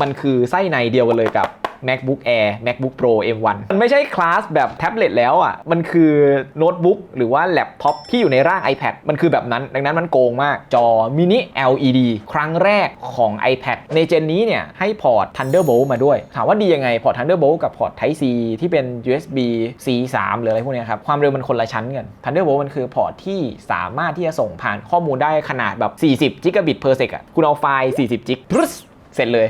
มันคือไส้ในเดียวกันเลยกับ MacBook Air MacBook Pro M1 มันไม่ใช่คลาสแบบแท็บเล็ตแล้วอะ มันคือโน้ตบุ๊กหรือว่าแล็ปท็อปที่อยู่ในร่าง iPad มันคือแบบนั้น ดังนั้นมันโกงมาก จอมินิ LED ครั้งแรกของ iPad ในเจนนี้เนี่ย ให้พอร์ต Thunderbolt มาด้วย ถามว่าดียังไง พอร์ต Thunderbolt กับพอร์ต Type C ที่เป็น USB C3 หรืออะไรพวกนี้ครับ ความเร็วมันคนละชั้นกัน Thunderbolt มันคือพอร์ตที่สามารถที่จะส่งผ่านข้อมูลได้ขนาดแบบ 40 Gigabit per sec อะ คุณเอาไฟล์ 40จิกปุ๊บ เสร็จเลย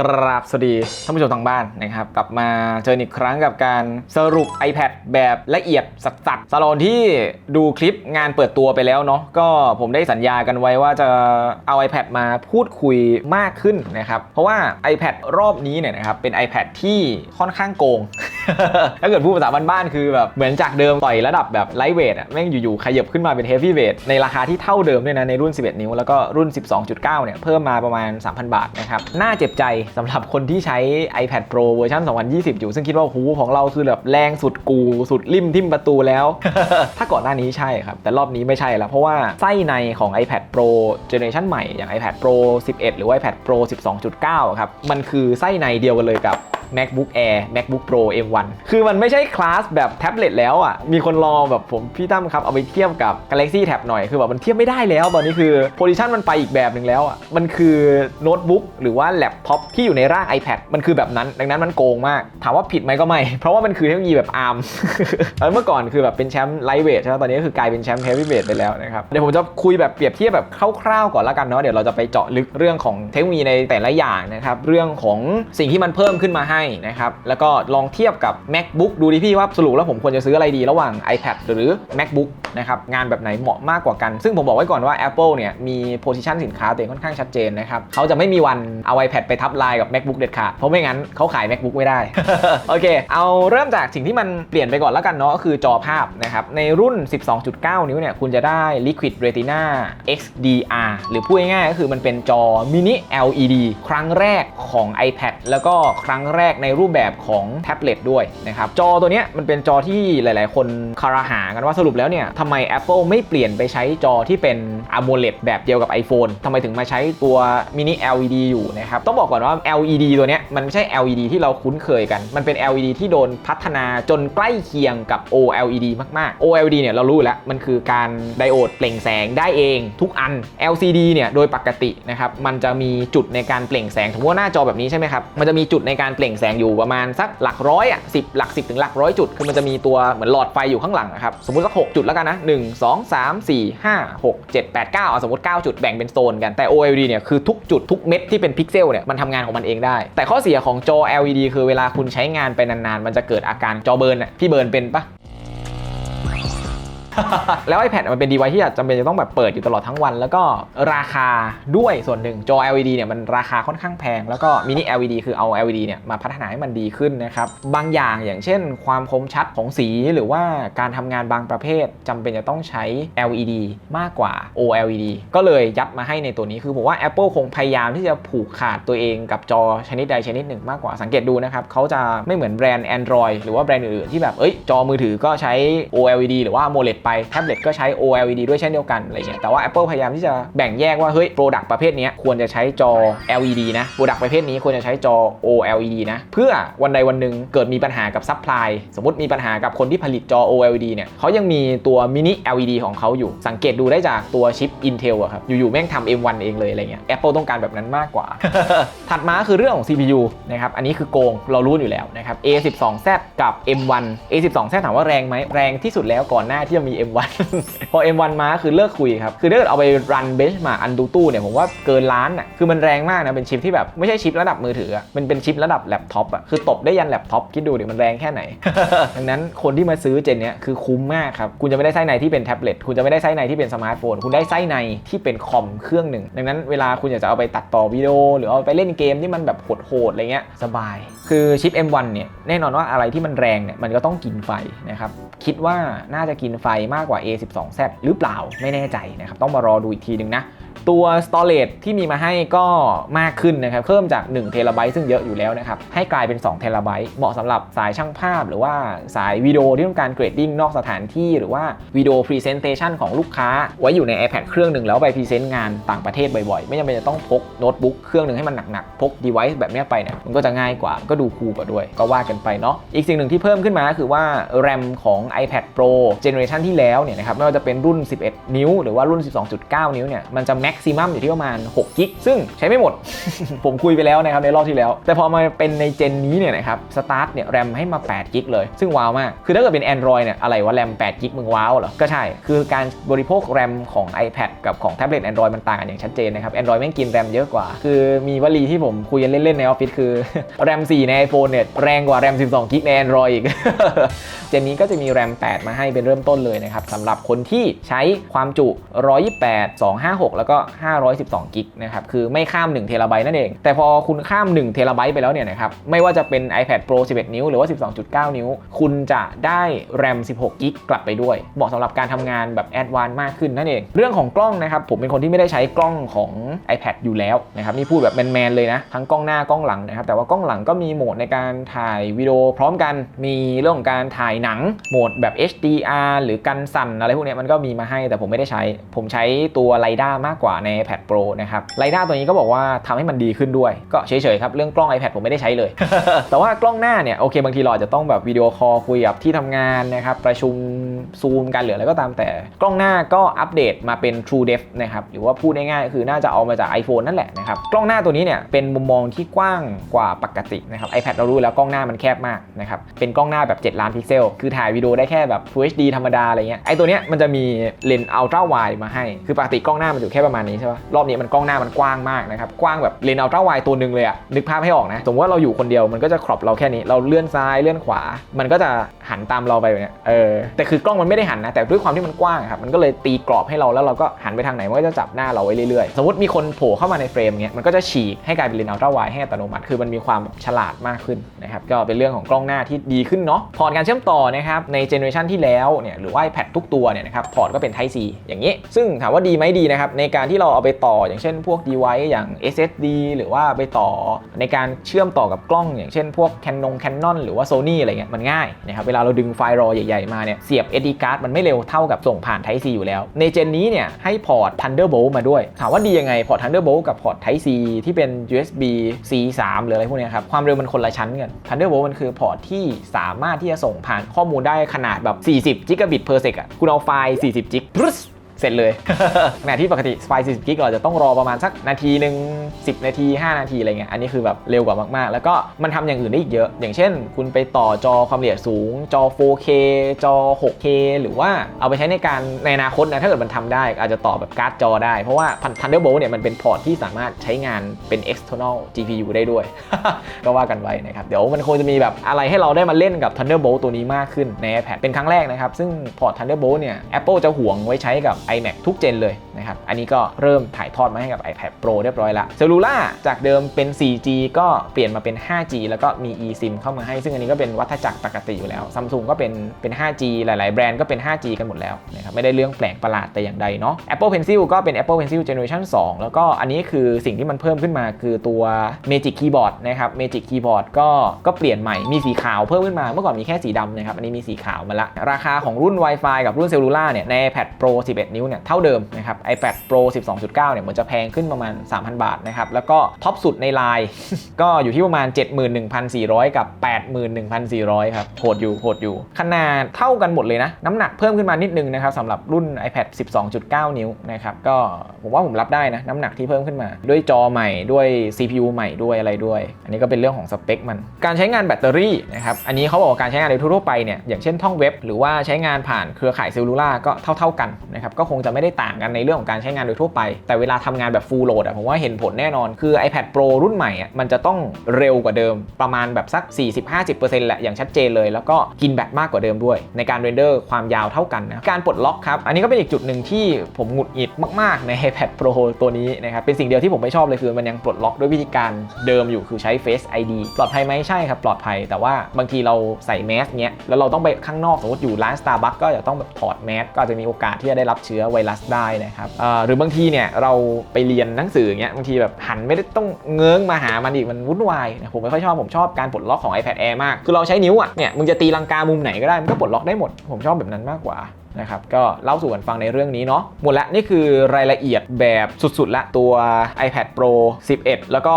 กราบสวัสดีท่านผู้ชมทางบ้านนะครับ กลับมาเจออีกครั้งกับการสรุป iPad แบบละเอียดสัดๆสำหรับคนที่ดูคลิปงานเปิดตัวไปแล้วเนาะก็ผมได้สัญญากันไว้ว่าจะเอา iPad มาพูดคุยมากขึ้นนะครับ เพราะว่า iPad รอบนี้เนี่ยนะครับเป็น iPad ที่ค่อนข้างโกง ถ้าเกิดพูดภาษาบ้านๆคือแบบเหมือนจากเดิมต่อยระดับแบบไลท์เวทอะแม่งอยู่ๆขยับขึ้นมาเป็นเฮฟวี่เวทในราคาที่เท่าเดิมด้วยนะในรุ่น 11 นิ้วแล้วก็รุ่น 12.9 เนี่ยเพิ่มมาประมาณ 3,000 บาทนะครับน่าเจ็บใจสำหรับคนที่ใช้ iPad Pro เวอร์ชัน2020 อยู่ ซึ่งคิดว่าหูของเราคือแบบแรงสุดกูสุดริมทิมประตูแล้ว ถ้าก่อนหน้านี้ใช่ครับ แต่รอบนี้ไม่ใช่แล้ว เพราะว่าไส้ในของ iPad Pro เจเนอเรชันใหม่อย่าง iPad Pro 11 หรือว iPad Pro 12.9 ครับ มันคือไส้ในเดียวกันเลยกับ MacBook Air MacBook Pro M1 คือมันไม่ใช่คลาสแบบแท็บเล็ตแล้วอะ มีคนรอแบบผมพี่ตั้มครับเอาไปเทียบกับ Galaxy Tab หน่อย คือแบบมันเทียบไม่ได้แล้ว ตอนนี้คือโพซิชันมันไปอีกแบบหนึ่งแล้วอะ มันคือโน้ตบุ๊กหรือว่าแล็ปท็อปที่อยู่ในร่าง iPad มันคือแบบนั้น ดังนั้นมันโกงมาก ถามว่าผิดไหมก็ไม่ เพราะว่ามันคือเทคโนโลยีแบบ ARM แล้วเมื่อก่อนคือแบบเป็นแชมป์ไลท์เวทใช่ไหมตอนนี้ก็คือกลายเป็นแชมป์เฮฟวี่เวทไปแล้วนะครับ เดี๋ยวผมจะคุยแบบเปรียบเทียบแบบคร่าวๆก่อนล้วกันเนาะ เดี๋ยวเราจะไปเจาะลึกเรื่องของเทคโนโลยีในแต่ละอย่างนะครับ เรื่องของสิ่งที่มันเพิ่มขึ้นมาให้นะครับ แล้วก็ลองเทียบกับ MacBook ดูดิพี่ว่าสรุปแล้วผมควรจะซื้ออะไรดีระหว่าง iPad หรือ MacBook นะครับ งานแบบไหนเหมาะมากกว่ากัน ซึ่งผมบอกไว้ก่อนว่า Apple เนี่ย มี position สินค้าตัวเองค่อนข้างชัดเจนนะครับ เขาจะไม่มีวันเอา iPad ไปทับลายกับ MacBook เด็ดขาด เพราะไม่งั้นเขาขาย MacBook ไม่ได้ โอเค เอาเริ่มจากสิ่งที่มันเปลี่ยนไปก่อนแล้วกันเนาะก็คือจอภาพนะครับ ในรุ่น 12.9 นิ้วเนี่ย คุณจะได้ Liquid Retina XDR หรือพูดง่ายๆก็คือมันเป็นจอมินิ LED ครั้งแรกของ iPad แล้วก็ครั้งแรกในรูปแบบของแท็บเล็ตด้วยนะครับจอตัวนี้มันเป็นจอที่หลาย ๆ คนคาราหากันว่าสรุปแล้วเนี่ยทำไม Apple ไม่เปลี่ยนไปใช้จอที่เป็น AMOLED แบบเดียวกับ iPhone ทำไมถึงมาใช้ตัวมินิ LED อยู่นะครับต้องบอกก่อนว่า LED ตัวนี้มันไม่ใช่ LED ที่เราคุ้นเคยกัน มันเป็น LED ที่โดนพัฒนาจนใกล้เคียงกับ OLED มาก ๆ OLED เนี่ยเรารู้แล้วมันคือการไดโอดเปล่งแสงได้เองทุกอัน LCD เนี่ยโดยปกตินะครับมันจะมีจุดในการเปล่งแสงสมมติว่าหน้าจอแบบนี้ใช่ไหมครับมันจะมีจุดในการเปล่งแสงอยู่ประมาณสักหลักร้อยอะสิหลัก 10 ถึงหลักร้อยจุด คือมันจะมีตัวเหมือนหลอดไฟอยู่ข้างหลังนะครับ สมมติสัก6จุดแล้วกันนะ 1 2 3 4 5 6 7 8 9เอาสมมติ 9 จุดแบ่งเป็นโซนกัน แต่ OLED เนี่ยคือทุกจุดทุกเม็ดที่เป็นพิกเซลเนี่ยมันทำงานของมันเองได้ แต่ข้อเสียของจอ LED คือเวลาคุณใช้งานไปนานๆ มันจะเกิดอาการจอเบิร์นอะพี่เบิร์นเป็นปะ แล้ว iPad มันเป็นดีไวที่จำเป็นจะต้องแบบเปิดอยู่ตลอดทั้งวัน แล้วก็ราคาด้วยส่วนหนึ่งจอ LED เนี่ยมันราคาค่อนข้างแพง แล้วก็มินิ LED คือเอา LED เนี่ยมาพัฒนาให้มันดีขึ้นนะครับ บางอย่างอย่างเช่น ความคมชัดของสีหรือว่าการทำงานบางประเภทจำเป็นจะต้องใช้ LED มากกว่า OLED ก็เลยยัดมาให้ในตัวนี้คือผมว่า Apple คงพยายามที่จะผูกขาดตัวเองกับจอชนิดใดชนิดหนึ่งมากกว่าสังเกตดูนะครับเขาจะไม่เหมือนแบรนด์ Android หรือว่าแบรนด์อื่นๆที่แบบเอ้ยจอมือถือก็ใช้ OLED หรือว่า AMOLED ไปแท็บเล็ตก็ใช้ OLED ด้วยเช่นเดียวกันอะไรเงี้ยแต่ว่า Apple พยายามที่จะแบ่งแยกว่าเฮ้ยโปรดักต์ประเภทนี้ควรจะใช้จอ LED นะโปรดักต์ประเภทนี้ควรจะใช้จอ OLED นะเพื่อวันใดวันหนึ่งเกิดมีปัญหากับซัพพลายสมมติมีปัญหากับคนที่ผลิตจอ OLED เนี่ยเขายังมีตัวมินิ LED ของเขาอยู่ สังเกตดูได้จากตัวชิป Intel อะครับอยู่ๆแม่งทำ M1 เองเลยอะไรเงี้ย Apple ต้องการแบบนั้นมากกว่า ถัดมาคือเรื่องของ CPU นะครับอันนี้คือโกงเรารู้อยู่แล้วนะครับ A12Z กับ M1 A12Z ถามว่าแรงไหมแรงที่สุดแล้วก่อนหน้าที่จะมี M1 พอ M1 มาคือเลิกคุยครับ คือถ้าเกิดเอาไปรันเบนช์มาอันดูตู้เนี่ยผมว่าเกินล้านอะคือมันแรงมากนะเป็นชิปที่แบบไม่ใช่ชิประดับมือถืออะมันเป็นชิประดับแล็ปท็อปอะคือตบได้ยันแล็ปท็อปคิดดูดิมันแรงแค่ไหน ดังนั้นคนที่มาซื้อเจนเนี้ยคือคุ้มมากครับคุณจะไม่ได้ไส้ในที่เป็นแท็บเล็ตคุณจะไม่ได้ไส้ในที่เป็นสมาร์ทโฟนคุณได้ไส้ในที่เป็นคอมเครื่องหนึ่งดังนั้นเวลาคุณอยากจะเอาไปตัดต่อวิดีโอ หรือเอาไปเล่นเกมที่มันแบบโหดๆอะไรเงี้ยสบาย คือชิป M1 เนี่ยแน่นอนว่าอะไรที่มันแรงเนี่ยมันก็ต้องกินไฟนะครับคิดว่าน่าจะกินไฟมากกว่า A12Z หรือเปล่าไม่แน่ใจนะครับต้องมารอดูอีกทีหนึ่งนะ ตัว storage ที่มีมาให้ก็มากขึ้นนะครับ เพิ่มจาก1เทราไบต์ซึ่งเยอะอยู่แล้วนะครับ ให้กลายเป็น2เทราไบต์เหมาะสำหรับสายช่างภาพ หรือว่าสายวิดีโอที่ต้องการเกรดดิ้งนอกสถานที่ หรือว่าวิดีโอ presentation ของลูกค้า ไว้อยู่ใน iPad เครื่องหนึ่งแล้วไปพรีเซนต์งานต่างประเทศบ่อยๆ ไม่จำเป็นจะต้องพกโน้ตบุ๊กเครื่องหนึ่งให้มันหนักๆ พก device แบบนี้ไปเนี่ยมันก็จะง่ายกว่าก็ดูคูลกว่าด้วย ก็ว่ากันไปเนาะอีกสิ่งหนึ่งที่เพิ่มขึ้นมาก็คือว่า RAM ของ iPad Pro Generation ที่แล้วเนี่ยนะครับไม่ว่าจะเป็นรุ่น 11 นิ้ว หรือว่ารุ่น 12.9 นิ้วเนี่ยมันจะ maximum อยู่ที่ประมาณ6กิกซึ่งใช้ไม่หมด ผมคุยไปแล้วนะครับในรอบที่แล้ว แต่พอมาเป็นในเจนนี้เนี่ยนะครับสตาร์ทเนี่ยแรมให้มา8กิกเลย ซึ่งว้าวมาก คือถ้าเกิดเป็น Android เนี่ยอะไรว่าแรม8กิกมึงว้าวเหรอ ก็ใช่ คือการบริโภคแรมของ iPad กับของแท็บเล็ต Android มันต่างกันอย่างชัดเจนนะครับ Android แม่งกินแรมเยอะกว่า คือมีวลีที่ผมคุยกันเล่น ๆ ในออฟฟิศคือแรม4 ใน iPhone เนี่ยแรงกว่าแรม12กิกใน Android อีก เจนนี้ก็จะมีแรม8 มาให้เป็นเริ่มต้นเลยนะครับสำหรับคนที่ใช้ความจุ 128 256 แล้วก็ก็ 512กิกนะครับคือไม่ข้าม1เทราไบต์นั่นเอง แต่พอคุณข้าม1เทราไบต์ไปแล้วเนี่ยนะครับไม่ว่าจะเป็น iPad Pro 11 นิ้วหรือว่า 12.9 นิ้ว คุณจะได้แรม16กิกกลับไปด้วยเหมาะสำหรับการทำงานแบบแอดวานซ์มากขึ้นนั่นเอง เรื่องของกล้องนะครับผมเป็นคนที่ไม่ได้ใช้กล้องของ iPad อยู่แล้วนะครับนี่พูดแบบแมนๆเลยนะทั้งกล้องหน้ากล้องหลังนะครับแต่ว่ากล้องหลังก็มีโหมดในการถ่ายวิดีโอพร้อมกันมีเรื่องของการถ่ายหนังโหมดแบบ HDR หรือกันสั่นอะไรพวกนี้มันก็มีมาให้แต่ผมไม่ได้ใช้ ผมใช้ตัว l i d a มากกว่าใน iPad Pro นะครับ l i d a ตัวนี้ก็บอกว่าทำให้มันดีขึ้นด้วย ก็เฉยๆครับ เรื่องกล้อง iPad ผมไม่ได้ใช้เลย แต่ว่ากล้องหน้าเนี่ยโอเคบางทีเราอาจจะต้องแบบวิดีโอคอลคุยกับที่ทำงานนะครับประชุมซูมกันหรืออะไรก็ตามแต่ กล้องหน้าก็อัปเดตมาเป็น True Depth นะครับหรือว่าพูดง่ายๆก็คือน่าจะเอามาจาก iPhone นั่นแหละนะครับกล้องหน้าตัวนี้เนี่ยเป็นมุมมองที่กว้างกว่าปกตินะครับ iPad เรารู้แล้วกล้องหน้ามันแคบมากนะครับเป็นกล้องหน้าแบบ 7 ล้านพิกเซล คือถ่ายวิดีโอได้แค่แบบ Full HD ธรรมดาอะไรเงี้ยไอตัวเนี้ยมันจะมีเลนส์ Ultra Wide มาให้คือปกติกล้องหน้ามันอยู่แค่ประมาณนี้ใช่ปะรอบนี้มันกล้องหน้ามันกว้างมากนะครับ กว้างแบบเลนส์ Ultra Wide ตัวหนึ่งเลยอะนึกภาพให้ออกนะ สมมติว่าเราอยู่คนเดียวมันก็จะครอบเราแค่นี้ เราเลื่อนซ้ายเลื่อนขวา มันก็จะหันตามเราไปแบบเนี้ยเออ แต่คือกล้องมันไม่ได้หันนะ แต่ด้วยความที่มันกว้างครับ มันก็เลยตีกรอบให้เราแล้วเราก็หันไปทางไหนมันก็จะจับหน้าเราไว้เรื่อยๆ สมมติมีคนโผล่เข้ามาในเฟรมเงี้ย มันก็จะฉีกให้กลายเป็นเลนส์ Ultra Wide ให้อัตโนมัติ คือมันมีความฉลาดมากขึ้นนะครับ ก็เป็นเรื่องของกล้องหน้าที่ดีขึ้นเนาะ พอร์ตการเชื่อมต่อนะครับในเจเนอเรชันที่แล้วเนี่ยหรือว่า iPad ทุกตัวเนี่ยนะครับพอร์ตก็เป็น Type C อย่างนี้ ซึ่งถามว่าดีไหมดีนะครับในกการที่เราเอาไปต่อ อย่างเช่นพวก device อย่าง SSD หรือว่าไปต่อในการเชื่อมต่อกับกล้อง อย่างเช่น พวก Canon Canon หรือว่า Sony อะไรเงี้ยมันง่ายนะครับเวลาเราดึงไฟล์รอใหญ่ๆมาเนี่ยเสียบ SD card มันไม่เร็วเท่ากับส่งผ่าน Type C อยู่แล้ว ในเจนนี้เนี่ยให้พอร์ต Thunderbolt มาด้วยถามว่าดียังไงพอร์ต Thunderbolt กับพอร์ต Type C ที่เป็น USB C3 หรืออะไรพวกนี้ครับความเร็วมันคนละชั้นกัน Thunderbolt มันคือพอร์ตที่สามารถที่จะส่งผ่านข้อมูลได้ขนาดแบบ 40กิกะบิต per sec อะคุณเอาไฟล์ 40จิกปุ๊บ เสร็จเลยขณะที่ปกติไฟล์40กิกเราจะต้องรอประมาณสักนาทีหนึ่ง10 นาที 5 นาทีอะไรเงี้ยอันนี้คือแบบเร็วกว่ามากๆ แล้วก็มันทำอย่างอื่นได้อีกเยอะ อย่างเช่น คุณไปต่อจอความละเอียดสูง จอ 4K จอ 6K หรือว่าเอาไปใช้ในการในอนาคตนะถ้าเกิดมันทำได้อาจจะต่อแบบการ์ดจอได้ เพราะว่า Thunderbolt เนี่ยมันเป็นพอร์ตที่สามารถใช้งานเป็น external GPU ได้ด้วย ก็ว่ากันไว้นะครับ เดี๋ยวมันคงจะมีแบบอะไรให้เราได้มาเล่นกับ Thunderbolt ตัวนี้มากขึ้นใน iPad เป็นครั้งแรกนะครับ ซึ่งพอร์ต Thunderbolt เนี่ย Apple จะห่วงไว้ใช้กับ iMac ทุกเจนเลยนะครับ อันนี้ก็เริ่มถ่ายทอดมาให้กับ iPad Pro เรียบร้อยละเซลลูล่าจากเดิมเป็น 4G ก็เปลี่ยนมาเป็น 5G แล้วก็มี eSIM เข้ามาให้ ซึ่งอันนี้ก็เป็นวัฏจักรปกติอยู่แล้วซัมซุงก็เป็นเป็น 5G หลาย ๆ แบรนด์ก็เป็น 5G กันหมดแล้วนะครับ ไม่ได้เรื่องแปลกประหลาดแต่อย่างใดเนาะ Apple Pencil ก็เป็น Apple Pencil Generation 2 แล้วก็อันนี้คือสิ่งที่มันเพิ่มขึ้นมาคือตัว Magic Keyboard นะครับ Magic Keyboard ก็ก็เปลี่ยนใหม่ มีสีขาวเพิ่มขึ้นมา เมื่อก่อนมีแค่สีดำนะครับ อันนี้มีสีขาวมาละ ราคาของรุ่น Wi-Fi กับรุ่นเซลลูล่าเนี่ยใน iPad Pro 11นิวเนี่ยเท่าเดิมนะครับ iPad Pro 12.9 เนี่ยเหมือนจะแพงขึ้นประมาณ 3,000 บาทนะครับ แล้วก็ท็อปสุดในไลน์ก็อยู่ที่ประมาณ 71,400 กับ 81,400 ครับโหดอยู่โหดอยู่ ขนาดเท่ากันหมดเลยนะ น้ำหนักเพิ่มขึ้นมานิดนึงนะครับสำหรับรุ่น iPad 12.9 นิ้วนะครับ ก็ผมว่าผมรับได้นะน้ำหนักที่เพิ่มขึ้นมา ด้วยจอใหม่ด้วย CPU ใหม่ด้วยอะไรด้วย อันนี้ก็เป็นเรื่องของสเปคมัน การใช้งานแบตเตอรี่นะครับอันนี้เขาบอกว่าการใช้งานโดยทั่วไปเนี่ยอย่างเช่นท่องเว็บ หรือว่าใช้งานผ่านเครือข่ายเซลลูล่าก็เท่า ๆกันนะครับก็คงจะไม่ได้ต่างกันในเรื่องของการใช้งานโดยทั่วไป แต่เวลาทำงานแบบ full load อะผมว่าเห็นผลแน่นอน คือ iPad Pro รุ่นใหม่อะมันจะต้องเร็วกว่าเดิมประมาณแบบสัก 40-50%แหละอย่างชัดเจนเลย แล้วก็กินแบตมากกว่าเดิมด้วย ในการเรนเดอร์ความยาวเท่ากันนะการปลดล็อกครับ อันนี้ก็เป็นอีกจุดหนึ่งที่ผมหงุดหงิดมาก ๆ ใน iPad Pro ตัวนี้นะครับเป็นสิ่งเดียวที่ผมไม่ชอบเลยคือมันยังปลดล็อกด้วยวิธีการเดิมอยู่คือใช้ Face ID ปลอดภัยไหมใช่ครับปลอดภัย แต่ว่าบางทีเราใส่แมสเนี้ยแล้วเราต้องไปข้างนอกสมมติอยู่ร้าน Starbucks ก็จะต้องแบบถอดแมสก็อาจจะมีโอกาสที่จะได้รับเชื้ออไวรัสได้นะครับหรือบางทีเนี่ยเราไปเรียนหนังสืออย่างเงี้ยบางทีแบบหันไม่ได้ต้องเง้งมาหามันอีกมันวุ่นวายนะผมไม่ค่อยชอบผมชอบการปลดล็อกของ iPad Air มาก คือเราใช้นิ้วอะเนี่ยมึงจะตีลังกามุมไหนก็ได้มันก็ปลดล็อกได้หมดผมชอบแบบนั้นมากกว่านะครับก็เล่าสู่กันฟังในเรื่องนี้เนาะหมดละนี่คือรายละเอียดแบบสุดๆละตัว iPad Pro 11 แล้วก็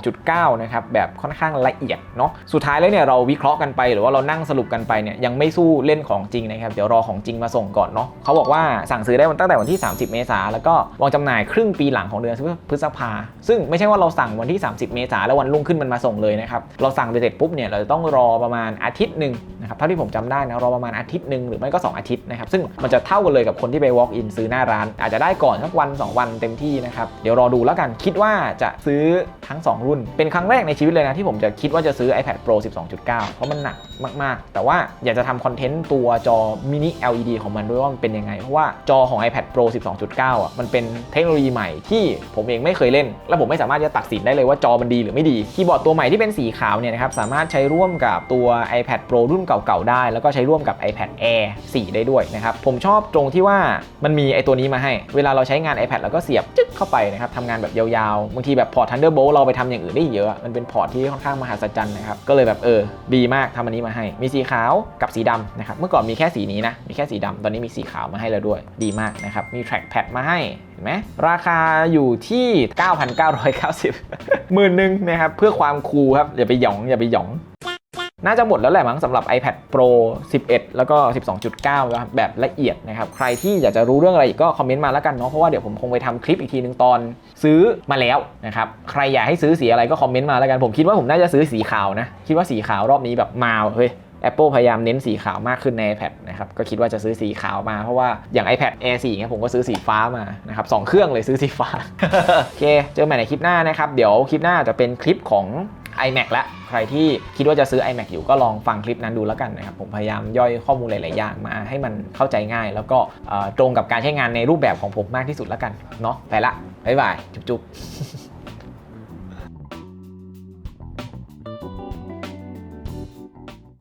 12.9 นะครับแบบค่อนข้างละเอียดเนาะสุดท้ายแล้วเนี่ยเราวิเคราะห์กันไปหรือว่าเรานั่งสรุปกันไปเนี่ยยังไม่สู้เล่นของจริงนะครับ เดี๋ยวรอของจริงมาส่งก่อนเนาะเขาบอกว่าสั่งซื้อได้ตั้งแต่วันที่ 30 เมษาแล้วก็วางจำหน่ายครึ่งปีหลังของเดือนพฤษภาซึ่งไม่ใช่ว่าเราสั่งวันที่ 30 เมษาแล้ววันรุ่งขึ้นมันมาส่งเลยนะครับเราสั่งไปเสร็จปุ๊บเนี่ยเราจะต้องรอประมาณอาทิตย์หนึ่ง นะครับเท่าที่ผมจำได้นะรอประมาณอาทิตย์หนึ่งหรือไม่ก็ 2 อาทิตย์นะครับซึ่งมันจะเท่ากันเลยกับคนที่ไป walk in ซื้อหน้าร้าน อาจจะได้ก่อนสักวัน 2 วันเต็มที่นะครับเดี๋ยวรอดูแล้วกันคิดว่าจะซื้อทั้ง 2 รุ่น เป็นครั้งแรกในชีวิตเลยนะที่ผมจะคิดว่าจะซื้อ iPad Pro 12.9 เพราะมันหนักมากๆ แต่ว่าอยากจะทำคอนเทนต์ตัวจอมินิ LED ของมันด้วยว่ามันเป็นยังไง เพราะว่าจอของ iPad Pro 12.9 อะมันเป็นเทคโนโลยีใหม่ที่ผมเองไม่เคยเล่น และผมไม่สามารถจะตัดสินได้เลยว่าจอมันดีหรือไม่ดีคีย์บอร์ดตัวใหม่ที่เป็นสีขาวเนี่ยนะครับสามารถใช้ร่วมกับตัว iPad Pro รุ่นเก่าๆได้ แล้วก็ใช้ร่วมกับ iPad Air 4 ได้ด้วยนะครับ ผมชอบตรงที่ว่ามันมีไอตัวนี้มาให้ เวลาเราใช้งาน iPad แล้วก็เสียบจึ๊กเข้าไปนะครับทำงานแบบยาวๆ บางทีแบบพอร์ต Thunderbolt เราไปทำอย่างอื่นได้เยอะ มันเป็นพอร์ตที่ค่อนข้างมหัศจรรย์นะครับ ก็เลยแบบเออ ดีมากทำอันนี้มาให้ มีสีขาวกับสีดำนะครับ เมื่อก่อนมีแค่สีนี้นะ มีแค่สีดำตอนนี้มีสีขาวมาให้แล้วด้วย ดีมากนะครับ มี trackpad มาให้เห็นไหมราคาอยู่ที่ 9,990 หมื่นหนึ่งนะครับเพื่อความคูลครับอย่าไปหยองอย่าไปหยอง น่าจะหมดแล้วแหละมั้งสำหรับ iPad Pro 11 แล้วก็ 12.9 แบบละเอียดนะครับ ใครที่อยากจะรู้เรื่องอะไรอีกก็คอมเมนต์มาแล้วกันเนาะ เพราะว่าเดี๋ยวผมคงไปทำคลิปอีกทีนึงตอนซื้อมาแล้วนะครับ ใครอยากให้ซื้อสีอะไรก็คอมเมนต์มาแล้วกัน ผมคิดว่าผมน่าจะซื้อสีขาวนะ คิดว่าสีขาวรอบนี้แบบมาเฮ้ย Apple พยายามเน้นสีขาวมากขึ้นใน iPad นะครับ ก็คิดว่าจะซื้อสีขาวมาเพราะว่าอย่าง iPad Air 4เนี่ยผมก็ซื้อสีฟ้ามานะครับสองเครื่องเลยซื้อสีฟ้า โอเค เจอใหม่ในคลิปหน้านะครับ เดี๋ยวคลิปหน้าจะเป็นคลิปของ iMac ละใครที่คิดว่าจะซื้อ iMac อยู่ก็ลองฟังคลิปนั้นดูแล้วกันนะครับผมพยายามย่อยข้อมูลหลาย ๆ อย่างมาให้มันเข้าใจง่าย แล้วก็ตรงกับการใช้งานในรูปแบบของผมมากที่สุดแล้วกันเนาะไปละบ๊ายบายจุ๊บๆ